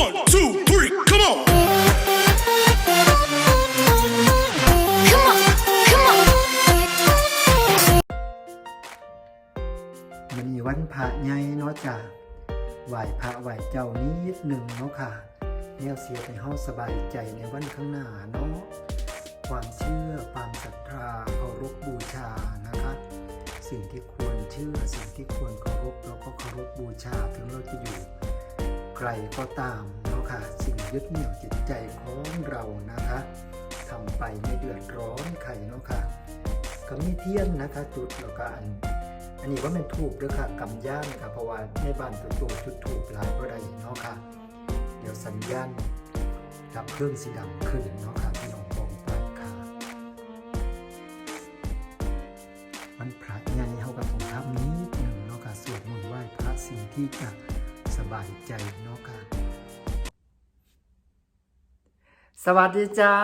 One, two, three, come on. Come on, come on. มันมีวันพระใหญ่เนาะจ้ะไหวพระไหวเจ้านิดหนึ่งเนาะค่ะ แนวเสียให้เฮาสบายใจในวันข้างหน้าเนาะ ความเชื่อความศรัทธาเคารพบูชานะคะ สิ่งที่ควรเชื่อสิ่งที่ควรเคารพเราก็เคารพบูชาถึงเราจะอยู่ไกลก็ตามเนาะค่ะสิ่งยึดเหนี่ยวจิตใจของเรานะคะทำไปไม่เดือดร้อนใครเนาะค่ะก็มีเทียนนะคะจุดแล้วก็อัน อันนี้ว่าเป็นถูกด้วยค่ะกำย่างค่ะเพราะว่าในบ้านตัวตัวจุดถูกหลายก็ได้เนาะค่ะ เดี๋ยวสัญญาณดับเครื่องสีดำขึ้นเนาะค่ะพี่น้องบองไปค่ะมันพระใหญ่เฮากับของทับนี้หนึ่งเนาะค่ะสวดมนต์ไหว้พระสิ่งที่จะ บายใจเนาะค่ะ สวัสดีจ้า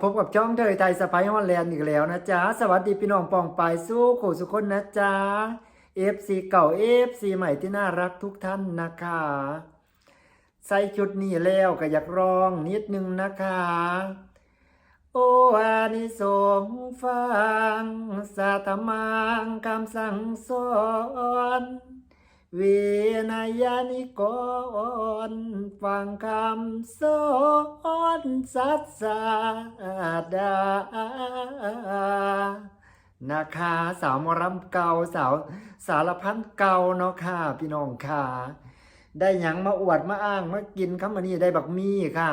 พบกับช่องเธอไทยสไปฮอนแลนด์อีกแล้วนะจ๊ะสวัสดีพี่น้องปองปายสู้ขู่สุคนนะจ๊ะ FC เก่า FC ใหม่ที่น่ารักทุกท่านนะคะ ใส่ชุดนี้แล้วก็อยากร้องนิดนึงนะคะ โอ้อานิสงฟัง สาธมังคำสั่งสอน เวนยานิกรฟังคำสอนสัตสาดานะคะสาวมรำเก่าสาวสารพันเก่าเนาะค่ะ พี่น้องค่ะ ได้หยังมาอวดมาอ้างมากินคำนนี้ได้บักมี่ค่ะ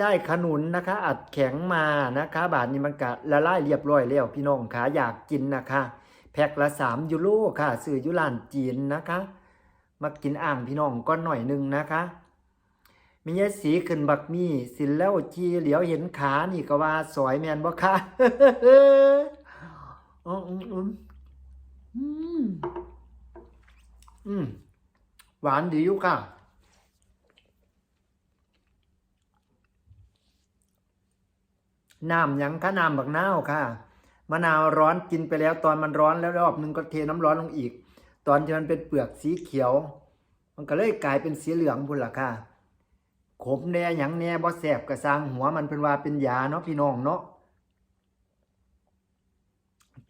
ได้ขนุนนะคะ อัดแข็งมานะคะ บาทนี้มันกะละลายเรียบร้อยแล้วพี่น้องค่ะอยากกินนะคะ แพ็คละสามยูโรค่ะซื้ออยุลานจีนนะคะ มากินอ่างพี่น้องก็หน่อยหนึงนะคะมียายสีขึ้นบักมี่สินแล้วจีเหลียวเห็นขานี่ก็ว่าสอยแมนบ่คะอืมอืมอืมอืมอืมหวานดีอยู่ค่ะน้ำหยังคะน้ำบักนาวค่ะ มะนาวร้อนกินไปแล้วตอนมันร้อนแล้วรอบหนึงก็เทน้ำร้อนลงอีก ตอนที่มันเป็นเปลือกสีเขียว มันก็เลยกลายเป็นสีเหลืองพุ่นล่ะค่ะขมแน่หยังแน่บ่แสบกระซังหัวมันเป็นว่าเป็นยาเนาะพี่น้องเนาะ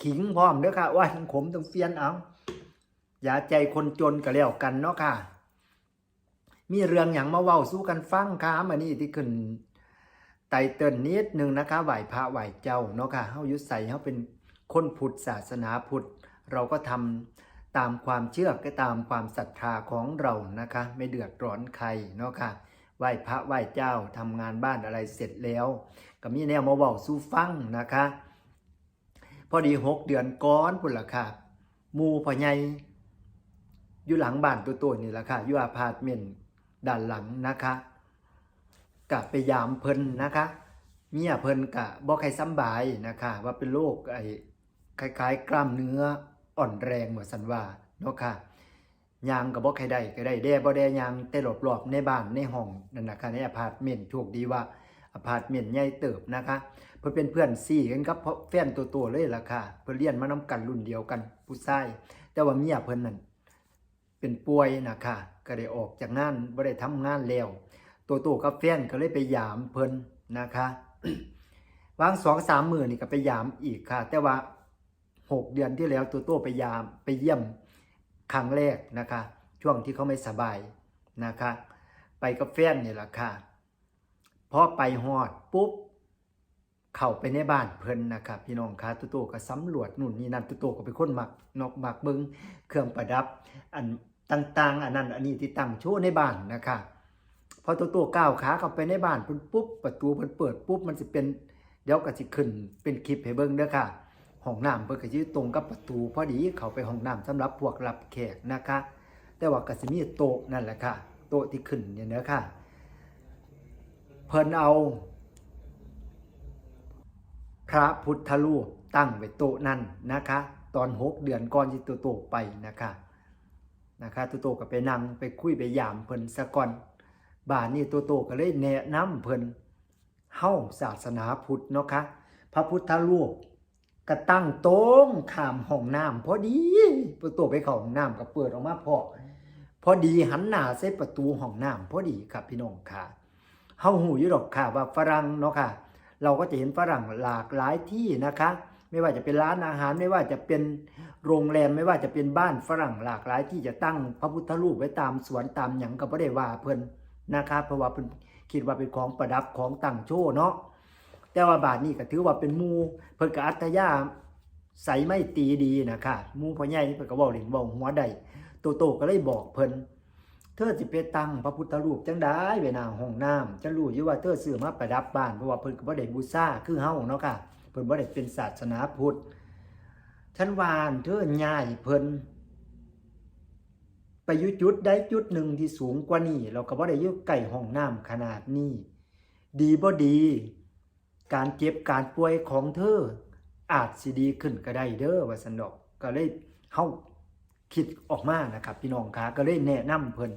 ขิงพร้อมเด้อค่ะว่าขมต้องเปลี่ยนเอาอย่าใจคนจนก็แล้วกันเนาะค่ะ มีเรื่องอย่างมาเว้าสู้กันฟังค่ะมานี่ที่ขึ้น ไตเติลนิดหนึ่งนะคะไหวพระไหวเจ้าเนาะค่ะเฮายุใส่เฮาเป็นคนพุทธศาสนาพุทธเราก็ทำตามความเชื่อก็ตามความศรัทธาของเรานะคะ ไม่เดือดร้อนใครเนาะค่ะไหว้พระไหว้เจ้าทำงานบ้านอะไรเสร็จแล้ว ก็มีแนวมาบอกสู้ฟังนะคะ พอดีหกเดือนก้อนพุ่นละค่ะมูพ่อใหญ่อยู่หลังบ้านตัวตัวนี่แหละค่ะอยู่อาพาร์ตเมนต์ด้านหลังนะคะ กะไปยามเพิ่นนะคะเมียเพิ่นกะบ่ใครสำบายนะคะ ว่าเป็นโรคไอ้คล้ายๆ กล้ามเนื้ออ่อนแรงเหมือนสันว่าเนาะค่ะยางกับบ่ใครได้ก็ได้แด่บ่แด่ยางแต่รอบๆในบ้านในห้องนั่นนะคะในอพาร์ตเมนต์โชคดีว่าอพาร์ตเมนต์ใหญ่เติบนะคะ เพิ่นเป็นเพื่อนซี่กันกับแฟนตัวๆเลยล่ะค่ะ เพิ่นเรียนมานํกันรุ่นเดียวกันผู้ชาย แต่ว่าเมียเพิ่นนั่นเป็นป่วยนะคะก็ได้ออกจากงานบ่ได้ทำงานแล้ว ตัวโตกับแฟนก็เลยไปยามเพิ่นนะคะวางสองสามหมื้อนี่ก็ไปยามอีกค่ะ แต่ว่าหกเดือนที่แล้วตัวโตไปยามไปเยี่ยมครั้งแรกนะคะ ช่วงที่เขาไม่สบายนะคะ ไปกับแฟนนี่แหละค่ะพอไปฮอดปุ๊บเข้าไปในบ้านเพิ่นนะครับพี่น้องคะตุโตก็สำรวจนู่นนี่นั่นตุโตก็เป็นคนมักนอกมักเบิงเครื่องประดับ อันต่างๆ อันนั้นอันนี้ที่ตั้งโชว์ในบ้านนะคะ พอตุโตก้าวขาเข้าไปในบ้านเพิ่นปุ๊บประตูเพิ่นเปิดปุ๊บมันสิเป็นเดี๋ยวก็สิขึ้นเป็นคลิปให้เบิ่งเด้อค่ะห้องน้ำเพิ่นก็อยู่ตรงกับประตูพอดีเข้าไปห้องน้ำสำหรับพวกรับแขกนะคะ แต่ว่าก็สิมีโต๊ะนั่นแหละค่ะ โต๊ะที่ขึ้นเนี่ยเด้อค่ะเพิ่นเอา พระพุทธรูปตั้งไว้โต๊ะนั่นนะคะ ตอนหกเดือนก่อนที่ตัวโตไปนะคะนะคะตัวโตก็ไปนั่งไปคุยไปยามเพิ่นซะก่อน บานนี้ตัวโตก็เลยแนะนำเพิ่นเฮาศาสนาพุทธเนาะค่ะพระพุทธรูปก็ตั้งโต๊งขามห้องน้ำพอดีประตูไปเข้าห้องน้ำก็เปิดออกมาพอพอดีหันหน้าใส่ประตูห้องน้ำพอดีครับพี่น้องค่ะเฮาหูอยู่ดอกค่ะว่าฝรั่งเนาะค่ะ เราก็จะเห็นฝรั่งหลากหลายที่นะคะ ไม่ว่าจะเป็นร้านอาหารไม่ว่าจะเป็นโรงแรมไม่ว่าจะเป็นบ้านฝรั่งหลากหลายที่จะตั้งพระพุทธรูปไว้ตามสวนตามหยังก็บ่ได้ว่าเพิ่น นะคะเพราะว่าเพิ่นคิดว่าเป็นของประดับของตั้งโชว์เนาะแต่ว่าบาทนี้ก็ถือว่าเป็นมูเพิ่นก็อัตยาใสไม่ตีดีนะคะมูพ่อใหญ่เพิ่นก็เว้าเล่นเว้าหัวได้โตโตก็เลยบอกเพิ่นเธอสิไปตั้งพระพุทธรูปจังได้ไว้หน้าห้องน้ำจะรู้อยู่ว่าเธอซื้อมาประดับบ้านเพราะว่าเพิ่นก็บ่ได้บูชาคือเฮาเนาะค่ะเพิ่นบ่ได้เป็นศาสนาพุทธฉันวานเธอย้ายเพิ่น ไปยู่จุดใดจุดหนึ่งที่สูงกว่านี้เราก็บ่ได้ยู่ใกล้ห้องน้ำขนาดนี้ ดีบ่ดี การเจ็บการป่วยของเธอ อาจสิดีขึ้นก็ได้เด้อว่าซั่นดอกก็เลยเฮาคิดออกมานะครับ พี่น้องคะก็เลยแนะนำเพิ่น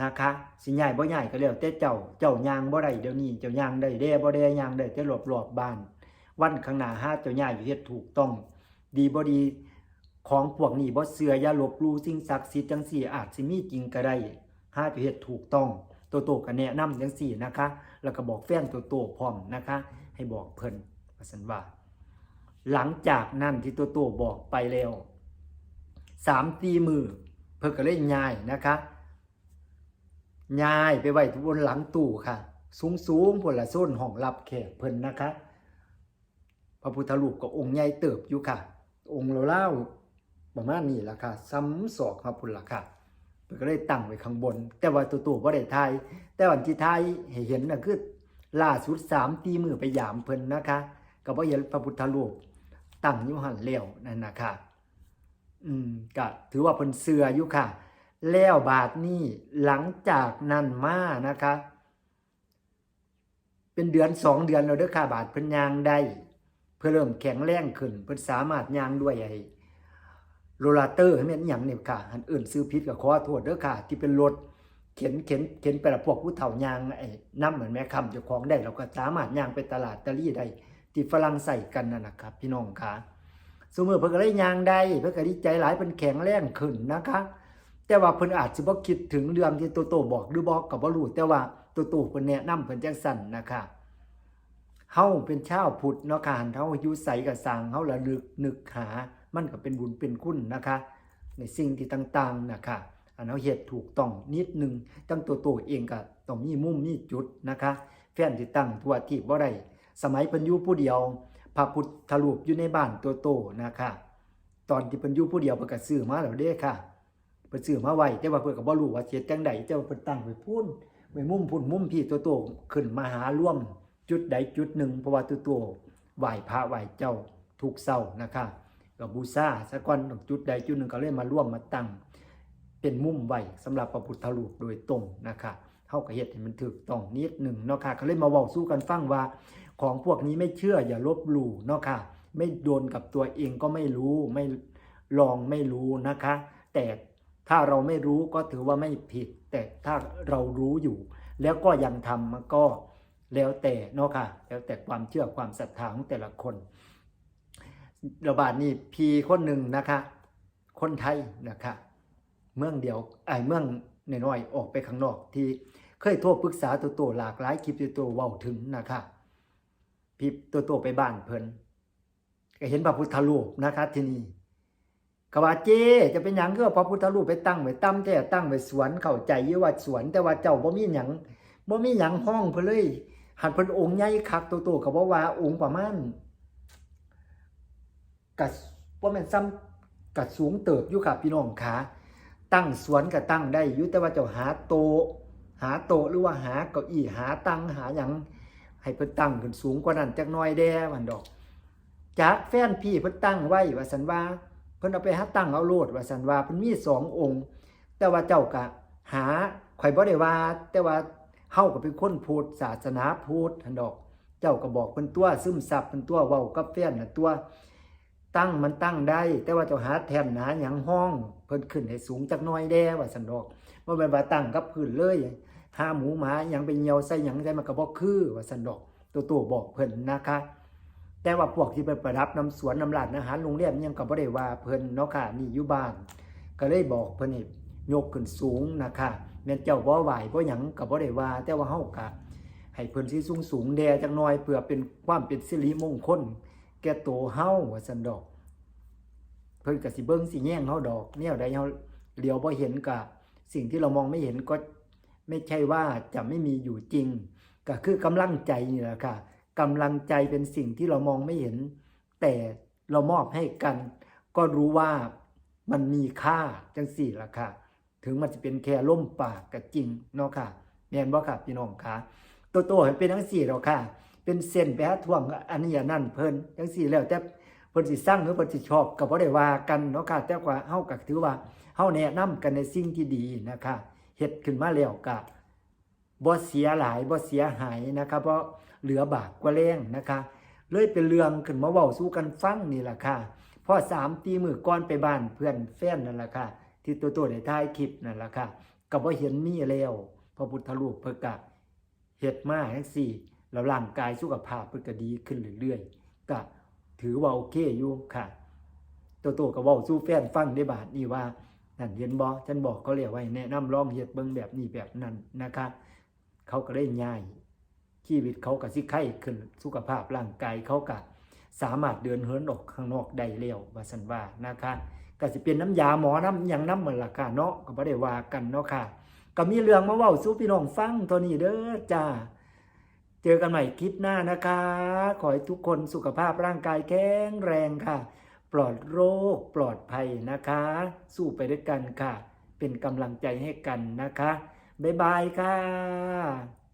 นะคะสิย้ายบ่ย้ายก็แล้วแต่เจ้าเจ้ายางบ่ได้เดี๋ยวนี้เจ้ายางได้แด่บ่แด่ยางได้แต่รอบๆบ้าน วันข้างหน้าหาเจ้าย่ายอยู่เฮ็ดถูกต้อง ดีบ่ดี ของพวกนี้บ่เชื่ออย่าลบลู่สิ่งศักดิ์สิทธิ์จังซี่อาจสิมีจริงก็ได้หาเจ้าเฮ็ดถูกต้องโตโตก็แนะนำจังซี่นะคะ แล้วก็บอกแฟนโตโตพร้อมนะคะ ให้บอกเพิ่นว่าซั่นว่า หลังจากนั้นที่โตโตบอกไปแล้วสามตีมือ เพิ่นก็เลยยายนะคะยายไปไว้บนหลังตู้ค่ะ สูงๆพุ่นละโซนห้องรับแขกเพิ่นนะคะ พระพุทธรูปก็องค์ใหญ่เติบอยู่ค่ะ องค์เล่า ประมาณนี้ละค่ะซ้ำศอกครับพุ่นล่ะค่ะเพิ่นก็เลยตั้งไว้ข้างบน แต่ว่าตัวๆบ่ได้ทายแต่วันที่ทายให้เห็นน่ะคือล่าสุด3ตีมือไปยามเพิ่นนะคะก็บ่เห็นพระพุทธรูปตั้งอยู่หันแล้วนั่นนะคะอืมก็ถือว่าเพิ่นเสืออยู่ค่ะ แล้วบาทนี้หลังจากนั้นมานะคะ เป็นเดือนสองเดือนแล้วเด้อค่ะบาทเพิ่นยางได้ เพื่อเริ่มแข็งแรงขึ้น เพิ่นสามารถยางด้วยไอ้ โรลาเตอร์ให้แม่นหยังนี่ค่ะอันอื่นซื้อผิดก็ขอโทษเด้อค่ะ ที่เป็นรถเข็นเข็นเข็นไปละพวกผู้เฒ่ายางไอ้น้ำเหมือนแม่คำเจ้าของได้เราก็สามารถยางไปตลาดตะลี่ได้ที่ฝรั่งใส่กันนั่นนะครับ พี่น้องค่ะสมมติเพิ่นก็เลยยางได้เพิ่นก็ดีใจหลายเพิ่นแข็งแรงขึ้นนะคะ แต่ว่าเพิ่นอาจสิบ่คิดถึงเรื่องที่โตโตบอกหรือบอกก็บ่รู้แต่ว่าโตโตเพิ่นแนะนำเพิ่นจังซั่นนะคะเฮาเป็นชาวพุทธเนาะค่ะเฮาอยู่ใสกับสร้างเฮาระลึกนึกหา มันก็เป็นบุญเป็นคุณนะคะ ในสิ่งที่ต่างๆนะคะอันเฮาเฮ็ดถูกต้องนิดหนึงตั้งตัวโตเองก็ต้องมีมุมมีจุดนะคะ แฟนที่ตั้งทั่วทีบ่ได้สมัยเพิ่นอยู่ผู้เดียวพระพุทธรูปอยู่ในบ้านตัวโตนะคะตอนที่เพิ่นอยู่ผู้เดียวเพิ่นก็ซื้อมาแล้วเด้ค่ะเพิ่นซื้อมาไว้แต่ว่าเพิ่นก็บ่รู้ว่าเฮ็ดจังใดแต่ว่าเพิ่นตั้งไว้พุ่นไว้มุมพุ่นมุมพี่ตัวโตขึ้นมาหาร่วมจุดใดจุดหนึ่งเพราะว่าตัวโตไหว้พระไหว้เจ้าทุกเศร้านะคะ ก็บูชาสะก่อนจุดใดจุดหนึ่งก็เลยมาร่วมมาตั้ง เป็นมุมไหว้สำหรับพระพุทธรูปโดยตรงนะคะเฮาก็เฮ็ดให้มันถูกต้องนิดหนึ่งเนาะค่ะก็เลยมาเว้าสู้กันฟังว่า ของพวกนี้ไม่เชื่ออย่าลบหลู่เนาะค่ะ ไม่โดนกับตัวเองก็ไม่รู้ไม่ลองไม่รู้นะคะ แต่ถ้าเราไม่รู้ก็ถือว่าไม่ผิด แต่ถ้าเรารู้อยู่ แล้วก็ยังทำมันก็แล้วแต่เนาะค่ะ แล้วแต่ความเชื่อความศรัทธาของแต่ละคน ระบาดนี้พีคนหนึ่งนะคะ คนไทยนะคะ เมืองเดียวไอ้เมืองน้อยๆออกไปข้างนอกที่เคยโทรปรึกษาตัวโตหลากหลายคลิปตัวโตเว้าถึงนะคะพี่ตัวโตไปบ้านเพิ่นก็เห็นพระพุทธรูปนะคะที่นี่กว่าเจจะเป็นหยังก็พระพุทธรูปไปตั้งไว้ตั้มแต่ตั้งไว้สวนเข้าใจยู่ว่าสวน แต่ว่าเจ้าบ่มีหยังบ่มีหยังห้องเพิ่นเลยหันเพิ่นองค์ใหญ่คักตัวโตก็บ่ว่าองค์ประมาณ กะบ่แม่นซ้ำกะสูงเติบอยู่ครับพี่น้องขาตั้งสวนก็ตั้งได้อยู่แต่ว่าเจ้าหาโต หาโตหรือว่าหาเก้าอี้หาตั้งหาหยังให้เพิ่นตั้งขึ้นสูงกว่านั้นจักน่อยแด่มันดอก จากแฟนพี่เพิ่นตั้งไว้ว่าสันว่า เพิ่นเอาไปหาตั้งเอาโลดว่าสันว่าเพิ่นมีสององค์ แต่ว่าเจ้าก็หาข่อยบ่ได้ว่า แต่ว่าเฮาก็เป็นคนพุทธศาสนาพุทธหั่นดอก เจ้าก็บอกเพิ่นตัวซึมซับเพิ่นตัวเว้ากับแฟนน่ะตัว ตั้งมันตั้งได้ แต่ว่าเจ้าหาแทนหนาหยังห้อง เพิ่นขึ้นให้สูงจักน่อยแด่ว่าสันดอกบ่แม่นว่าตั้งกับพื้นเลยหาหมูหมาหยังไปเหี่ยวใส่หยังใส่มันก็บ่คือว่าสันดอก ตัวตัวบอกเพิ่นนะคะ แต่ว่าพวกที่เป็นประดับน้ำสวนน้ำร้านอาหารโรงแรมยังก็บ่ได้ว่าเพิ่นเนาะค่ะนี่อยู่บ้าน ก็เลยบอกเพิ่นให้ยกขึ้นสูงนะคะแม่นเจ้าบ่ไหวบ่หยังก็บ่ได้ว่า แต่ว่าเฮาก็ให้เพิ่นสิสูงสูงแดจักหน่อยเพื่อเป็นความเป็นสิริมงคล แก่ตัวเฮาว่าซั่นดอก เพิ่นก็สิเบิ่งสิแย่งเฮาดอกแนวใดเฮาเหลียวบ่เห็นก็สิ่งที่เรามองไม่เห็นก็ไม่ใช่ว่าจะไม่มีอยู่จริง ก็คือกำลังใจนี่แหละค่ะกำลังใจเป็นสิ่งที่เรามองไม่เห็น แต่เรามอบให้กัน ก็รู้ว่ามันมีค่าจังสี่ละค่ะ ถึงมันจะเป็นแค่ล่มปากก็จริงเนาะค่ะแม่นบ่ค่ะพี่น้องค่ะตัวโตให้เป็นจังสี่หรอกค่ะ เป็นเส้นไปหาท่วงอันนี้อันนั่นเพิ่นจังสี่แล้วแต่เพิ่นสิสร้างหรือเพิ่นสิชอบก็บ่ได้ว่ากันเนาะค่ะแต่ว่าเฮาก็ถือว่าเฮาแนะนำกันในสิ่งที่ดีนะคะเฮ็ดขึ้นมาแล้วก็บ่เสียหลายบ่เสียหายนะคะเพราะเหลือบากกว่าแรงนะคะเลยเป็นเรื่องขึ้นมาเว้าสู่กันฟังนี่ล่ะค่ะพอสามตีมือก่อนไปบ้านเพื่อนแฟนนั่นล่ะค่ะ ที่ตัวตัวได้ายคลิปนั่นล่ะค่ะก็บ่เห็นมีแล้วพระพุทธรูปเพิ่นก็เฮ็ดมาจังซี่ แล้วร่างกายสุขภาพเพิ่นก็ดีขึ้นเรื่อยๆก็ถือว่าโอเคอยู่ค่ะตัวโตก็เว้าสู่แฟนฟังได้บาดนี้ว่านั่นเห็นบ่ฉันบอกเขาแล้วว่าให้แนะนำลองเฮ็ดเบิ่งแบบนี้แบบนั้นนะคะ เขาก็ได้ง่ายชีวิตเขาก็สิไข้ขึ้นสุขภาพร่างกายเขาก็สามารถเดินเหินออกข้างนอกได้แล้วว่าสันว่านะคะก็สิเป็นน้ำยาหมอน้ำยังน้ำเหมือนล่ะค่ะเนาะก็บ่ได้ว่ากันเนาะค่ะ ก็มีเรื่องมาเว้าสู่พี่น้องฟังตัวนี้เด้อจ้า เจอกันใหม่คลิปหน้านะคะ ขอให้ทุกคนสุขภาพร่างกายแข็งแรงค่ะ ปลอดโรคปลอดภัยนะคะ สู้ไปด้วยกันค่ะ เป็นกำลังใจให้กันนะคะ บ๊ายบายค่ะ